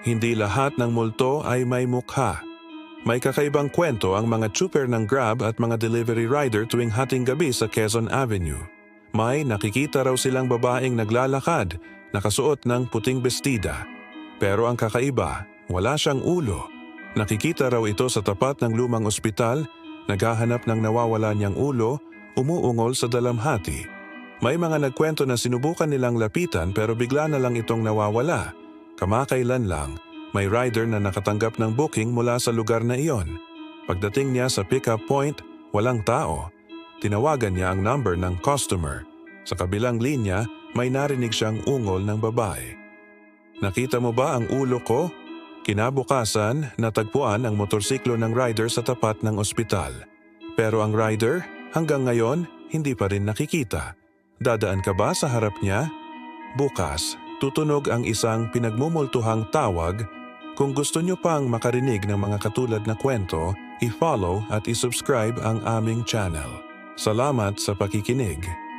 hindi lahat ng multo ay may mukha. May kakaibang kwento ang mga trooper ng Grab at mga delivery rider tuwing hating gabi sa Quezon Avenue. May nakikita raw silang babaeng naglalakad, nakasuot ng puting bestida. Pero ang kakaiba, wala siyang ulo. Nakikita raw ito sa tapat ng lumang ospital, naghahanap ng nawawala niyang ulo, umuungol sa dalamhati. May mga nagkwento na sinubukan nilang lapitan pero bigla na lang itong nawawala. Kamakailan lang, may rider na nakatanggap ng booking mula sa lugar na iyon. Pagdating niya sa pick-up point, walang tao. Tinawagan niya ang number ng customer. Sa kabilang linya, may narinig siyang ungol ng babae. Nakita mo ba ang ulo ko? Kinabukasan, natagpuan ang motorsiklo ng rider sa tapat ng ospital. Pero ang rider, hanggang ngayon, hindi pa rin nakikita. Dadaan ka ba sa harap niya? Bukas, tutunog ang isang pinagmumultuhang tawag. Kung gusto nyo pang makarinig ng mga katulad na kwento, i-follow at i-subscribe ang aming channel. Salamat sa pakikinig.